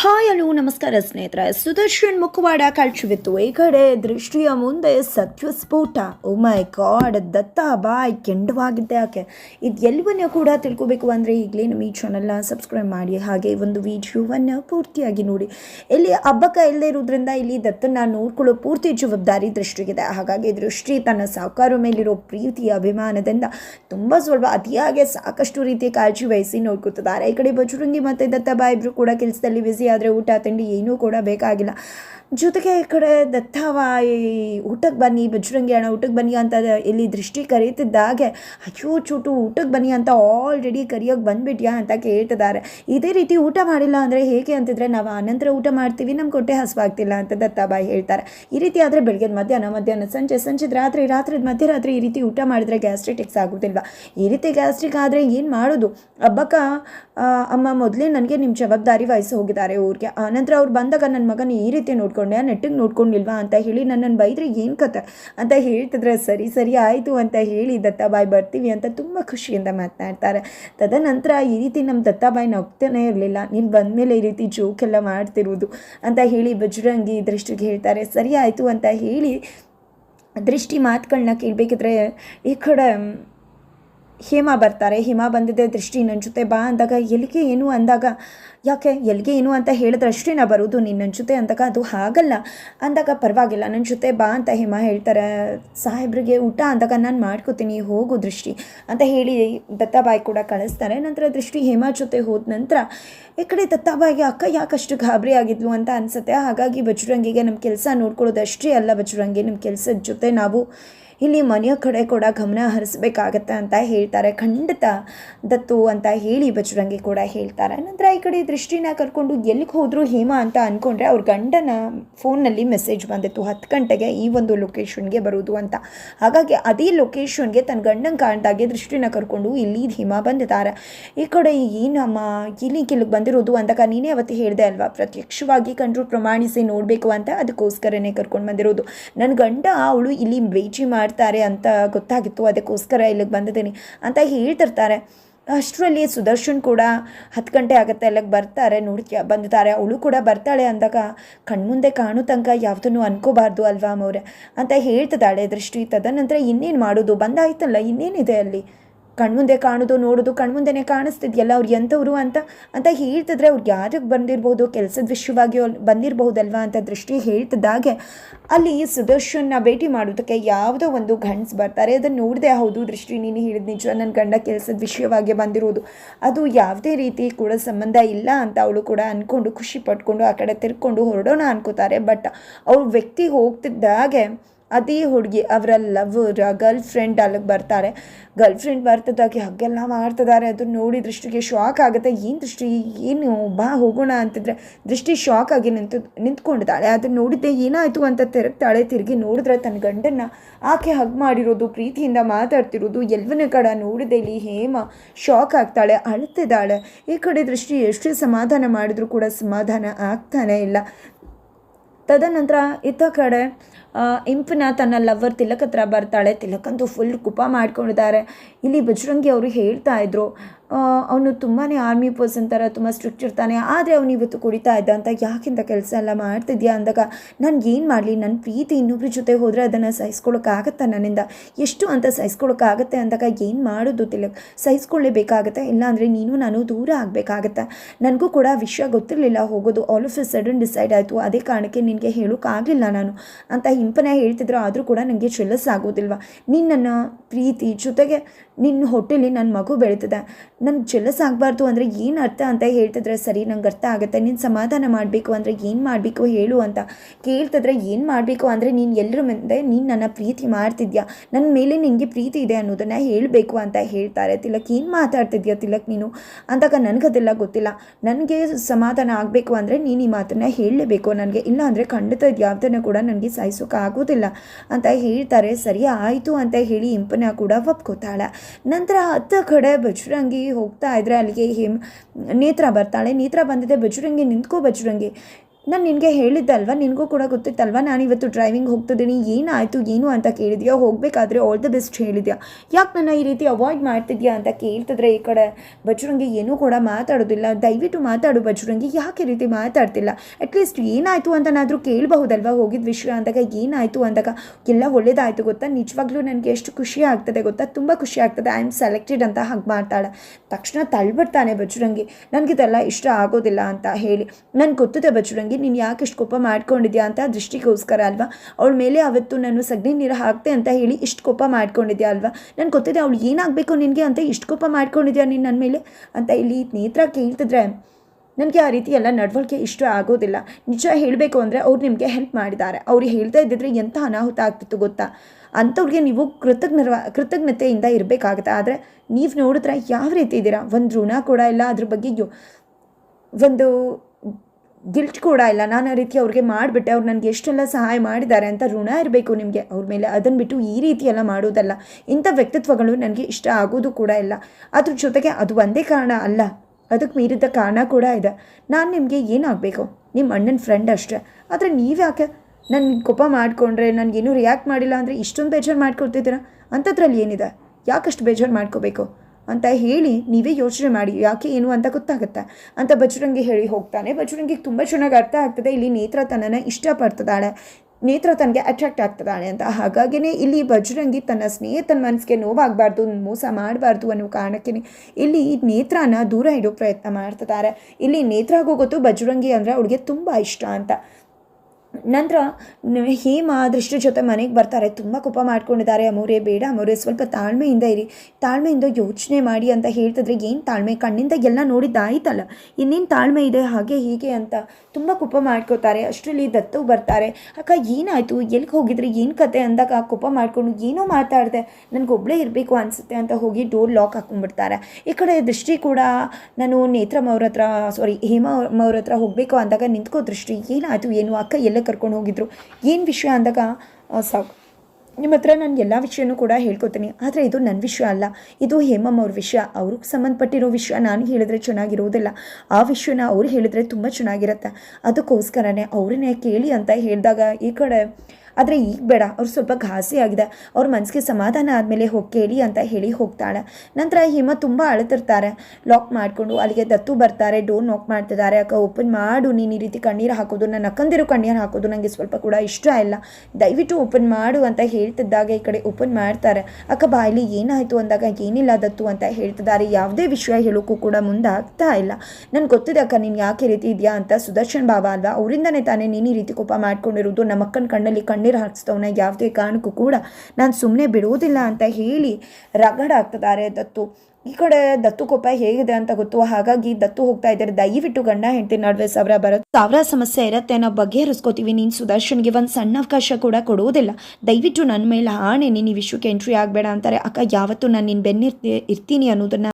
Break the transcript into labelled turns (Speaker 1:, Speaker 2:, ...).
Speaker 1: Hi, hello, ನಮಸ್ಕಾರ ಸ್ನೇಹಿತರೆ. ಸುದರ್ಶನ್ ಮುಖವಾಡ ಕಳ್ಚಿವಿತ್ತು ಈ ಕಡೆ ದೃಷ್ಟಿಯ ಮುಂದೆ ಸತ್ಯ ಸ್ಫೋಟ. ಮೈ ಗಾಡ್ ದತ್ತ ಬಾಯ್ ಕೆಂಡವಾಗಿದ್ದೆ ಯಾಕೆ ಇದು ಎಲ್ಲವನ್ನ ಕೂಡ ತಿಳ್ಕೊಬೇಕು ಅಂದರೆ ಈಗಲೇ ನಮ್ಮ ಈ ಚಾನಲ್ನ ಸಬ್ಸ್ಕ್ರೈಬ್ ಮಾಡಿ. ಹಾಗೆ ಒಂದು ವಿಡಿಯೋವನ್ನು ಪೂರ್ತಿಯಾಗಿ ನೋಡಿ. ಇಲ್ಲಿ ಹಬ್ಬಕ್ಕ ಇಲ್ಲದೆ ಇರೋದ್ರಿಂದ ಇಲ್ಲಿ ದತ್ತನ ನೋಡ್ಕೊಳ್ಳೋ ಪೂರ್ತಿ ಜವಾಬ್ದಾರಿ ದೃಷ್ಟಿಗಿದೆ. ಹಾಗಾಗಿ ದೃಷ್ಟಿ ತನ್ನ ಸಾಹುಕಾರ ಮೇಲಿರೋ ಪ್ರೀತಿ, ಅಭಿಮಾನದಿಂದ ತುಂಬ ಸ್ವಲ್ಪ ಅತಿಯಾಗಿ ಸಾಕಷ್ಟು ರೀತಿಯ ಕಾಳಜಿ ವಹಿಸಿ ನೋಡ್ಕೊತಿದ್ದಾರೆ ಈ ಕಡೆ ಬಜರಂಗಿ ಮತ್ತು ದತ್ತ ಬಾಯಿಬ್ರು ಕೂಡ ಕೆಲಸದಲ್ಲಿ ಬ್ಯುಸಿ ಆದರೆ ಊಟ ತಿಂಡಿ ಏನೂ ಕೂಡ ಬೇಕಾಗಿಲ್ಲ. ಜೊತೆಗೆ ಈ ಕಡೆ ದತ್ತವಾಯಿ, ಊಟಕ್ಕೆ ಬನ್ನಿ, ಬಜರಂಗಿ ಅಣ್ಣ ಊಟಕ್ಕೆ ಬನ್ನಿ ಅಂತ ಇಲ್ಲಿ ದೃಷ್ಟಿ ಕರೀತಿದ್ದಾಗೆ ಅಯ್ಯೋ ಚೂಟು ಊಟಕ್ಕೆ ಬನ್ನಿ ಅಂತ ಆಲ್ರೆಡಿ ಕರಿಯೋಕ್ಕೆ ಬಂದ್ಬಿಟ್ಯಾ ಅಂತ ಕೇಳ್ತಿದ್ದಾರೆ. ಇದೇ ರೀತಿ ಊಟ ಮಾಡಿಲ್ಲ ಅಂದರೆ ಹೇಗೆ ಅಂತಿದ್ರೆ, ನಾವು ಆನಂತರ ಊಟ ಮಾಡ್ತೀವಿ ನಮ್ಮ ಕೊಟ್ಟೆ ಹಸುವಾಗ್ತಿಲ್ಲ ಅಂತ ದತ್ತಾಬಾಯಿ ಹೇಳ್ತಾರೆ. ಈ ರೀತಿ ಆದರೆ ಬೆಳಗ್ಗೆ ಮಧ್ಯಾಹ್ನ ಮಧ್ಯಾಹ್ನ ಸಂಜೆ ಸಂಜೆ ರಾತ್ರಿ ರಾತ್ರಿ ಮಧ್ಯರಾತ್ರಿ ಈ ರೀತಿ ಊಟ ಮಾಡಿದ್ರೆ ಗ್ಯಾಸ್ಟ್ರಿಟಿಕ್ಸ್ ಆಗೋದಿಲ್ಲ ಈ ರೀತಿ ಗ್ಯಾಸ್ಟ್ರಿಕ್ ಆದರೆ ಏನು ಮಾಡೋದು? ಹಬ್ಬಕ್ಕ ಅಮ್ಮ ಮೊದಲೇ ನನಗೆ ನಿಮ್ಮ ಜವಾಬ್ದಾರಿ ವಹಿಸಿ ಹೋಗಿದ್ದಾರೆ ಊರಿಗೆ ಆನಂತರ ಅವ್ರು ಬಂದಾಗ ನನ್ನ ಮಗನ ಈ ರೀತಿ ನೋಡ್ಕೊಂಡೆ ನೆಟ್ಟಿಗೆ ನೋಡ್ಕೊಂಡಿಲ್ವಾ ಅಂತ ಹೇಳಿ ನನ್ನನ್ನು ಬೈದ್ರೆ ಏನು ಕತೆ? ಅಂತ ಹೇಳ್ತಿದ್ರೆ, ಸರಿ ಸರಿ, ಆಯಿತು ಅಂತ ಹೇಳಿ ದತ್ತಾಬಾಯಿ ಬರ್ತೀವಿ ಅಂತ ತುಂಬ ಖುಷಿಯಿಂದ ಮಾತನಾಡ್ತಾರೆ. ತದನಂತರ ಈ ರೀತಿ ನಮ್ಮ ದತ್ತಾಬಾಯಿ ನಗ್ತಾನೇ ಇರಲಿಲ್ಲ. ನೀನು ಬಂದಮೇಲೆ ಈ ರೀತಿ ಜೋಕೆಲ್ಲ ಮಾಡ್ತಿರುವುದು ಅಂತ ಹೇಳಿ ಬಜರಂಗಿ ದೃಷ್ಟಿಗೆ ಹೇಳ್ತಾರೆ. ಸರಿ, ಆಯಿತು ಅಂತ ಹೇಳಿ ದೃಷ್ಟಿ ಮಾತುಗಳನ್ನ ಕೇಳಬೇಕಿದ್ರೆ, ಈ ಕಡೆ ಹೇಮಾ ಬರ್ತಾರೆ. ಹೇಮಾ ಬಂದಿದೆ, ದೃಷ್ಟಿ ನನ್ನ ಜೊತೆ ಬಾ ಅಂದಾಗ, ಎಲ್ಲಿಗೆ ಏನು? ಅಂದಾಗ ಯಾಕೆ, ಎಲ್ಲಿಗೆ ಏನು ಅಂತ ಹೇಳಿದ್ರಷ್ಟೇ ನಾ ಬರೋದು, ನಿನ್ನ ಜೊತೆ ಅಂದಾಗ ಅದು ಹಾಗಲ್ಲ. ಅಂದಾಗ ಪರವಾಗಿಲ್ಲ, ನನ್ನ ಜೊತೆ ಬಾ ಅಂತ ಹಿಮ ಹೇಳ್ತಾರೆ. ಸಾಹೇಬ್ರಿಗೆ ಊಟ ಅಂದಾಗ ನಾನು ಮಾಡ್ಕೋತೀನಿ, ಹೋಗು ದೃಷ್ಟಿ ಅಂತ ಹೇಳಿ ದತ್ತಾಬಾಯಿ ಕೂಡ ಕಳಿಸ್ತಾರೆ. ನಂತರ ದೃಷ್ಟಿ ಹೇಮಾ ಜೊತೆ ಹೋದ ನಂತರ ಈ ಕಡೆ ದತ್ತಾಬಾಯಿಗೆ ಅಕ್ಕ ಯಾಕಷ್ಟು ಗಾಬರಿ ಆಗಿದ್ಲು ಅಂತ ಅನಿಸುತ್ತೆ. ಹಾಗಾಗಿ ಬಜರಂಗಿಗೆ ನಮ್ಮ ಕೆಲಸ ನೋಡ್ಕೊಳ್ಳೋದು ಅಷ್ಟೇ ಅಲ್ಲ ಬಜರಂಗಿ ನಿಮ್ಮ ಕೆಲಸದ ಜೊತೆ ನಾವು ಇಲ್ಲಿ ಮನೆಯ ಕಡೆ ಕೂಡ ಗಮನ ಹರಿಸ್ಬೇಕಾಗತ್ತೆ ಅಂತ ಹೇಳ್ತಾರೆ. ಖಂಡಿತ ದತ್ತು ಅಂತ ಹೇಳಿ ಬಜರಂಗಿ ಕೂಡ ಹೇಳ್ತಾರೆ. ನಂತರ ಈ ಕಡೆ ದೃಷ್ಟಿನ ಕರ್ಕೊಂಡು ಎಲ್ಲಿಗೆ ಹೋದ್ರು ಹೇಮಾ ಅಂತ ಅಂದ್ಕೊಂಡ್ರೆ ಅವ್ರ ಗಂಡನ ಫೋನ್ನಲ್ಲಿ ಮೆಸೇಜ್ ಬಂದಿತ್ತು, ಹತ್ತು ಗಂಟೆಗೆ ಈ ಒಂದು ಲೊಕೇಶನ್ಗೆ ಬರೋದು ಅಂತ. ಹಾಗಾಗಿ ಅದೇ ಲೊಕೇಶನ್ಗೆ ತನ್ನ ಗಂಡನ ಕಾಣ್ದಾಗೆ ದೃಷ್ಟಿನ ಕರ್ಕೊಂಡು ಇಲ್ಲಿ ಹೇಮಾ ಬಂದಿದ್ದಾರೆ. ಈ ಕಡೆ ಏನಮ್ಮ, ಇಲ್ಲಿ ಕಿಲ್ಲಿಗೆ ಬಂದಿರೋದು ಅಂದಾಗ ನೀನೇ ಅವತ್ತು ಹೇಳಿದೆ ಅಲ್ವಾ? ಪ್ರತ್ಯಕ್ಷವಾಗಿ ಕಂಡ್ರು ಪ್ರಮಾಣಿಸಿ ನೋಡಬೇಕು ಅಂತ ಅದಕ್ಕೋಸ್ಕರನೇ ಕರ್ಕೊಂಡು ಬಂದಿರೋದು. ನನ್ನ ಗಂಡ ಅವಳು ಇಲ್ಲಿ ಭೇಟಿ ಮಾಡ್ತಾರೆ ಅಂತ ಗೊತ್ತಾಗಿತ್ತು, ಅದಕ್ಕೋಸ್ಕರ ಇಲ್ಲಿಗೆ ಬಂದಿದ್ದೀನಿ ಅಂತ ಹೇಳ್ತಿರ್ತಾರೆ. ಅಷ್ಟರಲ್ಲಿ ಸುದರ್ಶನ್ ಕೂಡ ಹತ್ತು ಗಂಟೆ ಆಗುತ್ತೆ, ಅಲ್ಲಿಗೆ ಬರ್ತಾರೆ, ನೋಡ್ತೀಯ, ಬಂದಿದ್ದಾರೆ. ಅವಳು ಕೂಡ ಬರ್ತಾಳೆ ಅಂದಾಗ ಕಣ್ಮುಂದೆ ಕಾಣೋ ತನಕ ಯಾವುದನ್ನು ಅನ್ಕೋಬಾರ್ದು ಅಲ್ವಾ ಅಮ್ಮವ್ರೆ ಅಂತ ಹೇಳ್ತಿದ್ದಾಳೆ ದೃಷ್ಟಿ. ತದನಂತರ ಇನ್ನೇನು ಮಾಡೋದು? ಬಂದಾಯ್ತಲ್ಲ, ಇನ್ನೇನಿದೆ ಅಲ್ಲಿ? ಕಣ್ಮುಂದೆ ಕಾಣೋದು, ನೋಡೋದು, ಕಣ್ಮುಂದೆನೇ ಕಾಣಿಸ್ತಿದ್ಯಲ್ಲ ಅವ್ರು ಎಂಥವ್ರು ಅಂತ ಅಂತ ಹೇಳ್ತಿದ್ರೆ ಅವ್ರು ಯಾರಿಗೆ ಬಂದಿರ್ಬೋದು? ಕೆಲಸದ ವಿಷಯವಾಗಿ ಬಂದಿರಬಹುದಲ್ವಾ ಅಂತ ದೃಷ್ಟಿ ಹೇಳ್ತಿದ್ದಾಗೆ ಅಲ್ಲಿ ಸುದರ್ಶನ್ನ ಭೇಟಿ ಮಾಡೋದಕ್ಕೆ ಯಾವುದೋ ಒಂದು ಗಂಡ್ಸ್ ಬರ್ತಾರೆ. ಅದನ್ನು ನೋಡಿದೆ ಹೌದು ದೃಷ್ಟಿ, ನೀನು ಹೇಳಿದ ನಿಜ. ನನ್ನ ಗಂಡ ಕೆಲಸದ ವಿಷಯವಾಗಿ ಬಂದಿರೋದು. ಅದು ಯಾವುದೇ ರೀತಿ ಕೂಡ ಸಂಬಂಧ ಇಲ್ಲ ಅಂತ ಅವಳು ಕೂಡ ಅಂದ್ಕೊಂಡು ಖುಷಿ ಪಟ್ಕೊಂಡು, ಆ ಕಡೆ ತಿರ್ಕೊಂಡು ಹೊರಡೋಣ ಅನ್ಕೋತಾರೆ. ಬಟ್ ಅವ್ರ ವ್ಯಕ್ತಿ ಹೋಗ್ತಿದ್ದಾಗೆ ಅದೇ ಹುಡುಗಿ ಅವರ ಲವರ್ ಗರ್ಲ್ ಫ್ರೆಂಡ್ ಅಲ್ಲಿಗೆ ಬರ್ತಾರೆ. ಗರ್ಲ್ ಫ್ರೆಂಡ್ ಬರ್ತದಾಗೆ ಹಗ್ಗೆಲ್ಲ ಮಾಡ್ತಿದ್ದಾರೆ ಅದು ನೋಡಿ ದೃಷ್ಟಿಗೆ ಶಾಕ್ ಆಗುತ್ತೆ. ಏನು ದೃಷ್ಟಿ? ಏನು? ಬಾ ಹೋಗೋಣ ಅಂತಿದ್ರೆ ದೃಷ್ಟಿ ಶಾಕ್ ಆಗಿ ನಿಂತು, ನಿಂತ್ಕೊಂಡಿದ್ದಾಳೆ. ಅದನ್ನ ನೋಡಿದ್ದೆ ಏನಾಯಿತು ಅಂತ ತಿರುಗ್ತಾಳೆ. ತಿರುಗಿ ನೋಡಿದ್ರೆ ತನ್ನ ಗಂಡನ್ನ ಆಕೆ ಹಗ್ ಮಾಡಿರೋದು, ಪ್ರೀತಿಯಿಂದ ಮಾತಾಡ್ತಿರೋದು, ಎಲ್ವನ ಕಡೆ ನೋಡಿದೆ ಇಲ್ಲಿ ಹೇಮ ಶಾಕ್ ಆಗ್ತಾಳೆ, ಅಳ್ತಿದ್ದಾಳೆ. ಈ ಕಡೆ ದೃಷ್ಟಿ ಎಷ್ಟೇ ಸಮಾಧಾನ ಮಾಡಿದ್ರು ಕೂಡ ಸಮಾಧಾನ ಆಗ್ತಾನೆ ಇಲ್ಲ. ತದನಂತರ ಇತ್ತ ಕಡೆ ಇಂಪನ ತನ್ನ ಲವರ್ ತಿಲಕ್ ಹತ್ರ ಬರ್ತಾಳೆ. ತಿಲಕಂತೂ ಫುಲ್ ಕುಪ ಮಾಡ್ಕೊಂಡಿದ್ದಾರೆ. ಇಲ್ಲಿ ಬಜರಂಗಿ ಅವರು ಹೇಳ್ತಾ ಇದ್ರು ಅವನು ತುಂಬಾ ಆರ್ಮಿ ಪರ್ಸನ್ ಥರ ತುಂಬ ಸ್ಟ್ರಿಕ್ಟ್ ಇರ್ತಾನೆ. ಆದರೆ ಅವನು ಇವತ್ತು ಕುಡಿತಾ ಇದ್ದ ಅಂತ ಯಾಕಿಂತ ಕೆಲಸ ಎಲ್ಲ ಮಾಡ್ತಿದ್ಯಾ ಅಂದಾಗ, ನಾನು ಏನು ಮಾಡಲಿ? ನನ್ನ ಪ್ರೀತಿ ಇನ್ನೊಬ್ರ ಜೊತೆ ಹೋದರೆ ಅದನ್ನು ಸಹಿಸ್ಕೊಳಕ್ಕಾಗತ್ತಾ ನನ್ನಿಂದ? ಎಷ್ಟು ಅಂತ ಸಹಿಸ್ಕೊಳಕ್ಕಾಗತ್ತೆ? ಅಂದಾಗ, ಏನು ಮಾಡೋದು ತಿಲಕ್? ಸಹಿಸ್ಕೊಳ್ಳೇಬೇಕಾಗತ್ತೆ? ಇಲ್ಲಾಂದರೆ ನೀನು ನಾನು ದೂರ ಆಗಬೇಕಾಗತ್ತೆ? ನನಗೂ ಕೂಡ ವಿಷಯ ಗೊತ್ತಿರಲಿಲ್ಲ ಹೋಗೋದು. All of a sudden decide ಆಯಿತು. ಅದೇ ಕಾರಣಕ್ಕೆ ನಿನಗೆ ಹೇಳೋಕ್ಕಾಗಲಿಲ್ಲ ನಾನು. ಅಂತ ಹಿಂಪನೆ ಹೇಳ್ತಿದ್ರು, ಆದರೂ ಕೂಡ ನನಗೆ ಚೆಲ್ಲಸ್ ಆಗೋದಿಲ್ವ? ನೀನು ನನ್ನ ಪ್ರೀತಿ ಜೊತೆಗೆ ನಿನ್ನ ಹೊಟ್ಟೆಲಿ ನನ್ನ ಮಗು ಬೆಳೀತದೆ. ನನಗೆ ಚೆಲ್ಲಸ್ ಆಗಬಾರ್ದು ಅಂದರೆ ಏನು ಅರ್ಥ ಅಂತ ಹೇಳ್ತಿದ್ರೆ, ಸರಿ, ನಂಗೆ ಅರ್ಥ ಆಗುತ್ತೆ, ನೀನು ಸಮಾಧಾನ ಮಾಡಬೇಕು ಅಂದರೆ ಏನು ಮಾಡಬೇಕು ಹೇಳು ಅಂತ ಕೇಳ್ತಿದ್ರೆ ಏನು ಮಾಡಬೇಕು ಅಂದರೆ, ನೀನು ಎಲ್ಲರ ಮುಂದೆ ನೀನು ನನ್ನ ಪ್ರೀತಿ ಮಾಡ್ತಿದ್ಯಾ? ನನ್ನ ಮೇಲೆ ನಿನಗೆ ಪ್ರೀತಿ ಇದೆ ಅನ್ನೋದನ್ನು ಹೇಳಬೇಕು ಅಂತ ಹೇಳ್ತಾರೆ. ತಿಲಕ್, ಏನು ಮಾತಾಡ್ತಿದ್ಯಾ ತಿಲಕ್ ನೀನು? ಅಂದಾಗ ನನಗದೆಲ್ಲ ಗೊತ್ತಿಲ್ಲ. ನನಗೆ ಸಮಾಧಾನ ಆಗಬೇಕು ಅಂದರೆ ನೀನು ಈ ಮಾತನ್ನು ಹೇಳಲೇಬೇಕು. ನನಗೆ ಇಲ್ಲ ಅಂದರೆ ಖಂಡಿತ ಇದು ಯಾವುದನ್ನು ಕೂಡ ನನಗೆ ಸಹಿಸೋಕ್ಕಾಗೋದಿಲ್ಲ ಅಂತ ಹೇಳ್ತಾರೆ. ಸರಿ, ಆಯಿತು ಅಂತ ಹೇಳಿ ಇಂಪನ ಕೂಡ ಒಪ್ಕೋತಾಳೆ. ನಂತರ ಹತ್ತ ಕಡೆ ಬಜರಂಗಿ ಹೋಗ್ತಾ ಇದ್ರೆ ಅಲ್ಲಿಗೆ ಹೇಮ್, ನೇತ್ರ ಬರ್ತಾಳೆ. ನೇತ್ರ ಬಂದಿದೆ, ಬಜರಂಗಿ ನಿಂತ್ಕೋ ಬಜರಂಗಿ. ನಾನು ನಿನಗೆ ಹೇಳಿದ್ದಲ್ವ? ನಿನಗೂ ಕೂಡ ಗೊತ್ತಿತ್ತಲ್ವ? ನಾನು ಇವತ್ತು ಡ್ರೈವಿಂಗ್ ಹೋಗ್ತಿದ್ದೀನಿ. ಏನಾಯಿತು, ಏನು ಅಂತ ಕೇಳಿದ್ಯಾ? ಹೋಗಬೇಕಾದ್ರೆ ಆಲ್ ದ ಬೆಸ್ಟ್ ಹೇಳಿದ್ಯಾ? ಯಾಕೆ ನನ್ನ ಈ ರೀತಿ ಅವಾಯ್ಡ್ ಮಾಡ್ತಿದ್ಯಾ ಅಂತ ಕೇಳ್ತಿದ್ರೆ ಈ ಕಡೆ ಬಜರಂಗಿ ಏನೂ ಕೂಡ ಮಾತಾಡೋದಿಲ್ಲ. ದಯವಿಟ್ಟು ಮಾತಾಡು ಬಜರಂಗಿ. ಯಾಕೆ ರೀತಿ ಮಾತಾಡ್ತಿಲ್ಲ? ಅಟ್ಲೀಸ್ಟ್ ಏನಾಯಿತು ಅಂತನಾದರೂ ಕೇಳಬಹುದಲ್ವ? ಹೋಗಿದ್ದ ವಿಷಯ ಅಂದಾಗ ಏನಾಯಿತು ಅಂದಾಗ? ಎಲ್ಲ ಒಳ್ಳೇದಾಯಿತು ಗೊತ್ತಾ? ನಿಜವಾಗ್ಲೂ ನನಗೆ ಎಷ್ಟು ಖುಷಿ ಆಗ್ತದೆ ಗೊತ್ತಾ? ತುಂಬ ಖುಷಿ ಆಗ್ತದೆ. ಐ ಆಮ್ ಸೆಲೆಕ್ಟೆಡ್ ಅಂತ ಹಾಗೆ ಮಾಡ್ತಾಳೆ. ತಕ್ಷಣ ತಳ್ಬಿಡ್ತಾನೆ ಬಜರಂಗಿ. ನನಗಿದೆಲ್ಲ ಇಷ್ಟ ಆಗೋದಿಲ್ಲ ಅಂತ ಹೇಳಿ. ನನಗೆ ಗೊತ್ತಿದೆ ಬಜರಂಗಿ ನೀನು ಯಾಕೆ ಇಷ್ಟು ಕೋಪ ಮಾಡ್ಕೊಂಡಿದ್ಯಾ ಅಂತ ದೃಷ್ಟಿಗೋಸ್ಕರ ಅಲ್ವಾ? ಅವಳ ಮೇಲೆ ಅವತ್ತು ನಾನು ಸಗಣಿ ನೀರು ಹಾಕ್ತೆ ಅಂತ ಹೇಳಿ ಇಷ್ಟು ಕೋಪ ಮಾಡ್ಕೊಂಡಿದ್ಯಾ ಅಲ್ವಾ? ನಾನು ಗೊತ್ತಿದೆ ಅವಳು ಏನಾಗಬೇಕು ನಿನಗೆ ಅಂತ ಇಷ್ಟು ಕೋಪ ಮಾಡ್ಕೊಂಡಿದ್ಯಾ ನೀನು ನನ್ನ ಮೇಲೆ? ಅಂತ ಇಲ್ಲಿ ನೇತ್ರ ಕೇಳ್ತಿದ್ರೆ, ನನಗೆ ಆ ರೀತಿ ಎಲ್ಲ ನಡವಳಿಕೆ ಇಷ್ಟ ಆಗೋದಿಲ್ಲ. ನಿಜ ಹೇಳಬೇಕು ಅಂದರೆ ಅವ್ರು ನಿಮಗೆ ಹೆಲ್ಪ್ ಮಾಡಿದ್ದಾರೆ. ಅವ್ರು ಹೇಳ್ತಾ ಇದ್ದಿದ್ರೆ ಎಂಥ ಅನಾಹುತ ಆಗ್ತಿತ್ತು ಗೊತ್ತಾ? ಅಂಥವ್ರಿಗೆ ನೀವು ಕೃತಜ್ಞರ ಕೃತಜ್ಞತೆಯಿಂದ ಇರಬೇಕಾಗುತ್ತೆ. ಆದರೆ ನೀವು ನೋಡಿದ್ರೆ ಯಾವ ರೀತಿ ಇದ್ದೀರಾ? ಒಂದು ಋಣ ಕೂಡ ಇಲ್ಲ. ಅದ್ರ ಬಗ್ಗೆ ಒಂದು ಗಿಲ್ಟ್ ಕೂಡ ಇಲ್ಲ. ನಾನು ಆ ರೀತಿ ಅವ್ರಿಗೆ ಮಾಡಿಬಿಟ್ಟೆ. ಅವ್ರು ನನಗೆ ಎಷ್ಟೆಲ್ಲ ಸಹಾಯ ಮಾಡಿದ್ದಾರೆ ಅಂತ ಋಣ ಇರಬೇಕು ನಿಮಗೆ. ಅವ್ರ ಮೇಲೆ ಅದನ್ನು ಬಿಟ್ಟು ಈ ರೀತಿ ಎಲ್ಲ ಮಾಡೋದಲ್ಲ. ಇಂಥ ವ್ಯಕ್ತಿತ್ವಗಳು ನನಗೆ ಇಷ್ಟ ಆಗೋದು ಕೂಡ ಇಲ್ಲ. ಅದ್ರ ಜೊತೆಗೆ ಅದು ಒಂದೇ ಕಾರಣ ಅಲ್ಲ. ಅದಕ್ಕೆ ಮೀರಿದ ಕಾರಣ ಕೂಡ ಇದೆ. ನಾನು ನಿಮಗೆ ಏನಾಗಬೇಕು? ನಿಮ್ಮ ಅಣ್ಣನ ಫ್ರೆಂಡ್ ಅಷ್ಟೇ. ಆದರೆ ನೀವ್ಯಾಕೆ ನನ್ನ ಕೋಪ ಮಾಡಿಕೊಂಡ್ರೆ ನನಗೇನು ರಿಯಾಕ್ಟ್ ಮಾಡಿಲ್ಲ ಅಂದರೆ ಇಷ್ಟೊಂದು ಬೇಜಾರು ಮಾಡ್ಕೊಳ್ತಿದ್ದೀರಾ? ಅಂಥದ್ರಲ್ಲಿ ಏನಿದೆ? ಯಾಕಷ್ಟು ಬೇಜಾರು ಮಾಡ್ಕೋಬೇಕು? ಅಂತ ಹೇಳಿ ನೀವೇ ಯೋಚನೆ ಮಾಡಿ, ಯಾಕೆ ಏನು ಅಂತ ಗೊತ್ತಾಗುತ್ತೆ? ಅಂತ ಬಜರಂಗಿ ಹೇಳಿ ಹೋಗ್ತಾನೆ. ಬಜರಂಗಿಗೆ ತುಂಬ ಚೆನ್ನಾಗಿ ಅರ್ಥ ಆಗ್ತದೆ, ಇಲ್ಲಿ ನೇತ್ರ ತನ್ನನ್ನು ಇಷ್ಟಪಡ್ತದಾಳೆ. ನೇತ್ರ ತನಗೆ ಅಟ್ರಾಕ್ಟ್ ಆಗ್ತದಾಳೆ ಅಂತ. ಹಾಗಾಗಿನೇ ಇಲ್ಲಿ ಬಜರಂಗಿ ತನ್ನ ಸ್ನೇಹಿತನ ಮನಸ್ಸಿಗೆ ನೋವಾಗಬಾರ್ದು, ಮೋಸ ಮಾಡಬಾರ್ದು ಅನ್ನೋ ಕಾರಣಕ್ಕೆ ಇಲ್ಲಿ ನೇತ್ರನ ದೂರ ಇಡೋ ಪ್ರಯತ್ನ ಮಾಡ್ತಿದ್ದಾರೆ. ಇಲ್ಲಿ ನೇತ್ರ ಗೊತ್ತು ಬಜರಂಗಿ ಅಂದರೆ ಅವಳಿಗೆ ತುಂಬ ಇಷ್ಟ ಅಂತ. ನಂತರ ಹೇಮಾ ದೃಷ್ಟಿ ಜೊತೆ ಮನೆಗೆ ಬರ್ತಾರೆ. ತುಂಬ ಕೋಪ ಮಾಡ್ಕೊಂಡಿದ್ದಾರೆ. ಅಮೂರೇ, ಬೇಡ ಅಮೂರೇ, ಸ್ವಲ್ಪ ತಾಳ್ಮೆಯಿಂದ ಇರಿ. ತಾಳ್ಮೆಯಿಂದ ಯೋಚನೆ ಮಾಡಿ ಅಂತ ಹೇಳ್ತಿದ್ರೆ ಏನು ತಾಳ್ಮೆ? ಕಣ್ಣಿಂದ ಎಲ್ಲ ನೋಡಿದ್ದಾಯ್ತಲ್ಲ ಇನ್ನೇನು ತಾಳ್ಮೆ ಇದೆ? ಹಾಗೆ, ಹೀಗೆ ಅಂತ ತುಂಬ ಕೋಪ ಮಾಡ್ಕೋತಾರೆ. ಅಷ್ಟರಲ್ಲಿ ದತ್ತು ಬರ್ತಾರೆ. ಅಕ್ಕ, ಏನಾಯಿತು? ಎಲ್ಲಿಗೆ ಹೋಗಿದ್ರಿ? ಏನು ಕತೆ ಅಂದಾಗ ಕೋಪ ಮಾಡಿಕೊಂಡು ಏನೋ ಮಾತಾಡಿದೆ. ನನಗೊಬ್ಬಳೇ ಇರಬೇಕು ಅನಿಸುತ್ತೆ ಅಂತ ಹೋಗಿ ಡೋರ್ ಲಾಕ್ ಹಾಕೊಂಡ್ಬಿಡ್ತಾರೆ. ಈ ಕಡೆ ದೃಷ್ಟಿ ಕೂಡ ನಾನು ನೇತ್ರಮ್ ಅವ್ರ ಹತ್ರ ಸಾರಿ ಹೇಮ ಅವ್ರ ಹತ್ರ ಹೋಗಬೇಕು ಅಂದಾಗ ನಿಂತ್ಕೋ ದೃಷ್ಟಿ. ಏನಾಯಿತು? ಏನು? ಅಕ್ಕ, ಎಲ್ಲ ಕರ್ಕೊಂಡು ಹೋಗಿದ್ರು. ಏನು ವಿಷಯ ಅಂದಾಗ ಸಾಕು. ನಿಮ್ಮ ಹತ್ರ ನಾನು ಎಲ್ಲ ವಿಷಯನೂ ಕೂಡ ಹೇಳ್ಕೊತೀನಿ. ಆದರೆ ಇದು ನನ್ನ ವಿಷಯ ಅಲ್ಲ. ಇದು ಹೇಮಮ್ ಅವ್ರ ವಿಷಯ. ಅವ್ರಿಗೆ ಸಂಬಂಧಪಟ್ಟಿರೋ ವಿಷಯ ನಾನು ಹೇಳಿದ್ರೆ ಚೆನ್ನಾಗಿರೋದಿಲ್ಲ. ಆ ವಿಷಯನ ಅವ್ರು ಹೇಳಿದ್ರೆ ತುಂಬ ಚೆನ್ನಾಗಿರುತ್ತೆ. ಅದಕ್ಕೋಸ್ಕರನೇ ಅವ್ರನ್ನೇ ಕೇಳಿ ಅಂತ ಹೇಳಿದಾಗ ಈ ಕಡೆ ಆದರೆ ಈಗ ಬೇಡ, ಅವ್ರು ಸ್ವಲ್ಪ ಘಾಸಿ ಆಗಿದೆ. ಅವ್ರ ಮನಸ್ಸಿಗೆ ಸಮಾಧಾನ ಆದಮೇಲೆ ಹೋಗಿ ಕೇಳಿ ಅಂತ ಹೇಳಿ ಹೋಗ್ತಾಳೆ. ನಂತರ ಹಿಮ ತುಂಬ ಅಳತಿರ್ತಾರೆ. ಲಾಕ್ ಮಾಡಿಕೊಂಡು ಅಲ್ಲಿಗೆ ದತ್ತು ಬರ್ತಾರೆ ಡೋರ್ ನಾಕ್ ಮಾಡ್ತಿದ್ದಾರೆ. ಅಕ್ಕ ಓಪನ್ ಮಾಡು, ನೀನು ಈ ರೀತಿ ಕಣ್ಣೀರು ಹಾಕೋದು, ನನ್ನ ಅಕ್ಕಂದಿರು ಕಣ್ಣೀರು ಹಾಕೋದು ನನಗೆ ಸ್ವಲ್ಪ ಕೂಡ ಇಷ್ಟ ಇಲ್ಲ. ದಯವಿಟ್ಟು ಓಪನ್ ಮಾಡು ಅಂತ ಹೇಳ್ತಿದ್ದಾಗ ಈ ಕಡೆ ಓಪನ್ ಮಾಡ್ತಾರೆ. ಅಕ್ಕ ಬಾಯಲ್ಲಿ ಏನಾಯಿತು? ಅಂದಾಗ, ಏನಿಲ್ಲ ದತ್ತು ಅಂತ ಹೇಳ್ತಿದ್ದಾರೆ. ಯಾವುದೇ ವಿಷಯ ಹೇಳೋಕ್ಕೂ ಕೂಡ ಮುಂದಾಗ್ತಾ ಇಲ್ಲ. ನನ್ಗೆ ಗೊತ್ತಿದೆ ಅಕ್ಕ, ನೀನು ಯಾಕೆ ರೀತಿ ಇದೆಯಾ? ಅಂತ ಸುದರ್ಶನ್ ಬಾಬಾ ಅಲ್ವಾ, ಅವರಿಂದನೇ ತಾನೇ ನೀನು ಈ ರೀತಿ ಕೋಪ ಮಾಡ್ಕೊಂಡಿರೋದು. ನಮ್ಮ ಅಕ್ಕನ ಕಣ್ಣಲ್ಲಿ ಕಣ್ಣೀರು ಹಾಕಿಸ್ತವನ್ನ ಯಾವುದೇ ಕಾರಣಕ್ಕೂ ಕೂಡ ನಾನು ಸುಮ್ಮನೆ ಬಿಡುವುದಿಲ್ಲ ಅಂತ ಹೇಳಿ ರಗಡ ರಗಡಾಗ್ತಿದ್ದಾರೆ ದತ್ತು. ಈ ಕಡೆ ದತ್ತು ಕೋಪ ಹೇಗಿದೆ ಅಂತ ಗೊತ್ತು. ಹಾಗಾಗಿ ದತ್ತು ಹೋಗ್ತಾ ಇದ್ದಾರೆ. ದಯವಿಟ್ಟು ಗಂಡ, ಹೆಂಡತಿ ನಡುವೆ ಸಾವಿರ ಬರೋದು ಸಾವಿರ ಸಮಸ್ಯೆ ಇರುತ್ತೆ ನಾವು ಬಗೆಹರಿಸ್ಕೋತೀವಿ ನೀನು ಸುದರ್ಶನ್ಗೆ ಒಂದು ಸಣ್ಣ ಅವಕಾಶ ಕೂಡ ಕೊಡುವುದಿಲ್ಲ ದಯವಿಟ್ಟು ನನ್ನ ಮೇಲೆ ಆಣೆ ನೀನು ಈ ವಿಷಯಕ್ಕೆ ಎಂಟ್ರಿ ಆಗಬೇಡ ಅಂತಾರೆ. ಅಕ್ಕ, ಯಾವತ್ತೂ ನಾನು ನಿನ್ನ ಬೆನ್ನಿರ್ತಿ ಇರ್ತೀನಿ ಅನ್ನೋದನ್ನ